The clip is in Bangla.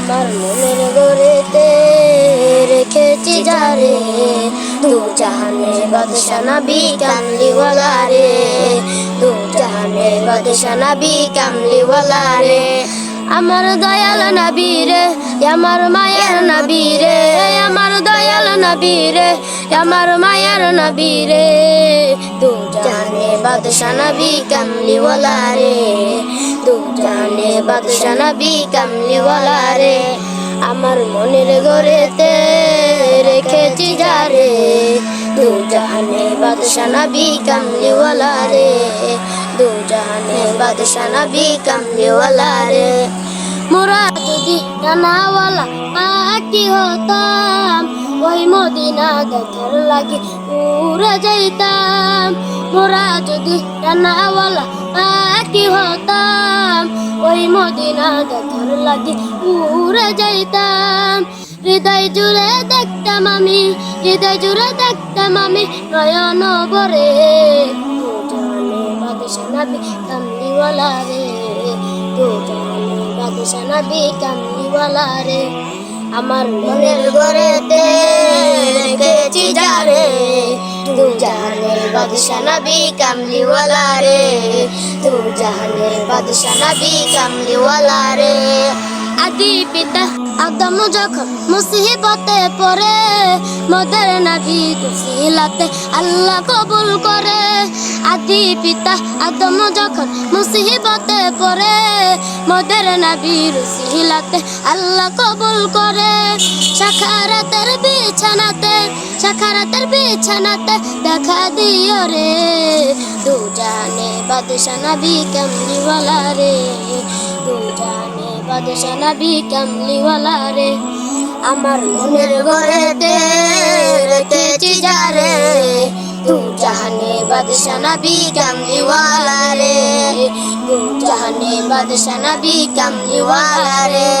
আমার মনের গড়েতে রেখেছি যারে। দু জাহানে বাদশা নবী কামলিওয়ালা রে দু জাহানে বাদশা নবী কামলিওয়ালা রে আমার দয়াল নবী রে, আমার মায়ের নবী রে। আমার দয়াল নবী রে, আমার মায়ের নবী রে। দু জাহানে বাদশা নবী কামলিওয়ালা রে দু জাহানে বাদশা নবী কামলিওয়ালা আমার মনের ঘরেতে রেখেছি যারে দু জাহানে বাদশানা বি কামলিওয়ালা রে। দু জাহানে বাদশা নবী কামলিওয়ালা রে। মোরা যদি ডানাওয়ালা পাখি হতাম, ওই মদিনা দেখার লাগে উড়ে যাইতাম। মোরা যদি হতাম ওই মদিনা দেখার লাগে উড়ে যাইতাম। হৃদয় জুড়ে দেখতাম আমি, হৃদয় জুড়ে দেখতাম আমি নয়ন বরে কামলিওয়ালা রে। তু জানে কামলিওয়ালা রে। আমার মনের জানে বাদশা নবী কামলিওয়ালা রে। তু জানে বাদশা নবী কামলিওয়ালা রে। আদি পিতা আদম যখন মুসিবতে পড়ে, মদের নবী কুশিলাতে আল্লাহ কবুল করে। আদি পিতা আদম যখন মুসিবতে পড়ে, মদের নবী রুসিলাতে আল্লাহ কবুল করে। সাখারাতের বিছানাতে সাখারাতের বিছানাতে দেখা দিও রে। দু জানে বাদশা নবী কামলিওয়ালা রে। দু জানে বাদশা নবী কামলিওয়ালা রে। আমার মনের ঘরেতে রেখেছি যারে তু জাহানে বাদশা নবী কামলিওয়ালা রে। তু জাহানে বাদশা নবী কামলিওয়ালা রে।